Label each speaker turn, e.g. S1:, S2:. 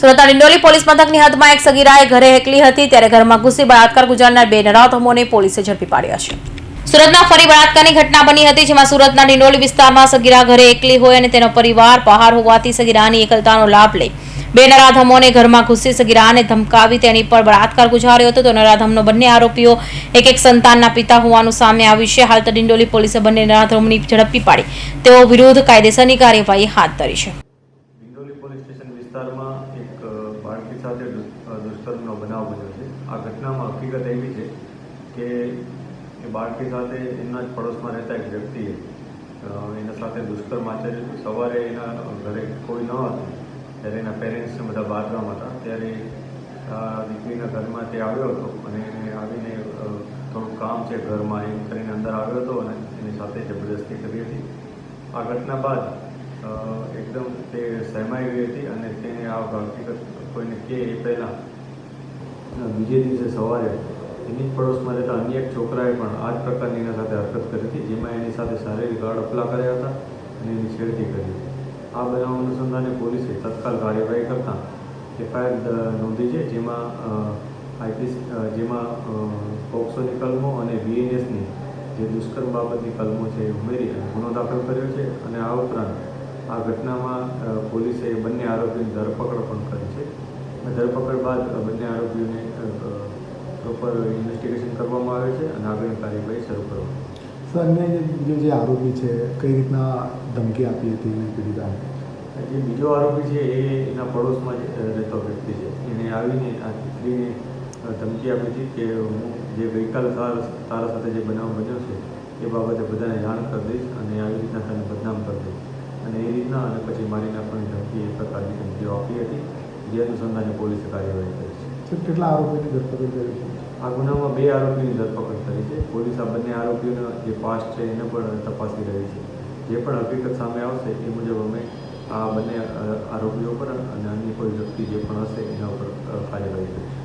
S1: સુરતના ડિંડોલી પોલીસ મથકની હદમાં એક સગીરાએ ઘરે એકલી હતી ત્યારે ઘરમાં ઘૂસી બળાત્કાર ગુજારનાર બે નરાધમોને પોલીસે ઝડપી પાડ્યા છે. સુરતમાં ફરી બળાત્કારની ઘટના બની હતી, જેમાં સુરતના ડિંડોલી વિસ્તારમાં સગીરા ઘરે એકલી હોય અને તેનો પરિવાર બહાર હોવાથી સગીરાની એકલતાનો લાભ લઈ બે નરાધમોને ઘરમાં ઘૂસી સગીરાને ધમકાવી તેની પર બળાત્કાર ગુજાર્યો હતો. તો નરાધમનો બંને આરોપીઓ એક એક સંતાનના પિતા હોવાનું સામે આવ્યું છે. હાલ તો ડિંડોલી પોલીસે બંને નરાધમોની ઝડપી પાડી. તેઓ વિરુદ્ધ કાયદેસરની કાર્યવાહી હાથ ધરી છે.
S2: બાળકી સાથે દુષ્કર્મનો બનાવ બન્યો છે. આ ઘટનામાં હકીકત એવી છે કે એ બાળકી સાથે એમના જ પડોશમાં રહેતા એક વ્યક્તિએ એના સાથે દુષ્કર્મ આચર્યું સવારે એના ઘરે કોઈ ન હતું, ત્યારે એના પેરેન્ટ્સને બધા બહારગામ હતા. ત્યારે દીકરીના ઘરમાં તે આવ્યો હતો અને એને આવીને થોડું કામ છે ઘરમાં, એમ કરીને અંદર આવ્યો હતો અને એની સાથે જબરદસ્તી કરી હતી. આ ઘટના બાદ એકદમ તે સહેમાઈ ગઈ હતી અને તેને આ હકીકત કોઈને કહે એ પહેલાં. બીજે દિવસે સવારે એની જ પડોશમાં રહેતા અન્ય એક છોકરાએ પણ આ જ પ્રકારની એના સાથે હરકત કરી હતી, જેમાં એની સાથે શારીરિક હડપલા કર્યા હતા અને એની છેડતી કરી આ બનાવ અનુસંધાને પોલીસે તત્કાલ કાર્યવાહી કરતાં એફઆઈઆર નોંધી છે, જેમાં આઈપીસ જેમાં પોક્સોની કલમો અને બીએનએસની જે દુષ્કર્મ બાબતની કલમો છે એ ઉમેરી ગુનો દાખલ કર્યો છે અને આ ઉપરાંત આ ઘટનામાં પોલીસે બંને આરોપીની ધરપકડ પણ કરી છે. ધરપકડ બાદ બંને આરોપીઓને પ્રોપર ઇન્વેસ્ટિગેશન કરવામાં આવે છે અને આગળની કાર્યવાહી શરૂ કરવામાં
S3: સર જે જે આરોપી છે કઈ રીતના ધમકી આપી હતી એને પીડિતાને?
S2: જે બીજો આરોપી છે એ એના પડોશમાં જ રહેતો વ્યક્તિ છે. એને આવીને આ દીકરીને ધમકી આપી હતી કે હું જે ગઈકાલે તારા તારા સાથે જે બનાવ બન્યો છે એ બાબતે બધાને જાણ કરી દઈશ અને આવી રીતના તને બદનામ કરી દઈશ. અને એ રીતના અને પછી મારીને પણ ધમકી એ પ્રકારની ધમકીઓ આપી હતી. જે અનુસંધાને પોલીસે કાર્યવાહી કરી છે.
S3: કેટલા આરોપીની ધરપકડ કરી છે?
S2: આ ગુનામાં બે આરોપીની ધરપકડ કરી છે. પોલીસ આ બંને આરોપીઓનો જે પાસ છે એને પણ તપાસી રહી છે. જે પણ હકીકત સામે આવશે એ મુજબ અમે આ બંને આરોપીઓ પર અને અન્ય કોઈ વ્યક્તિ જે પણ હશે એના ઉપર કાર્યવાહી કરીશું.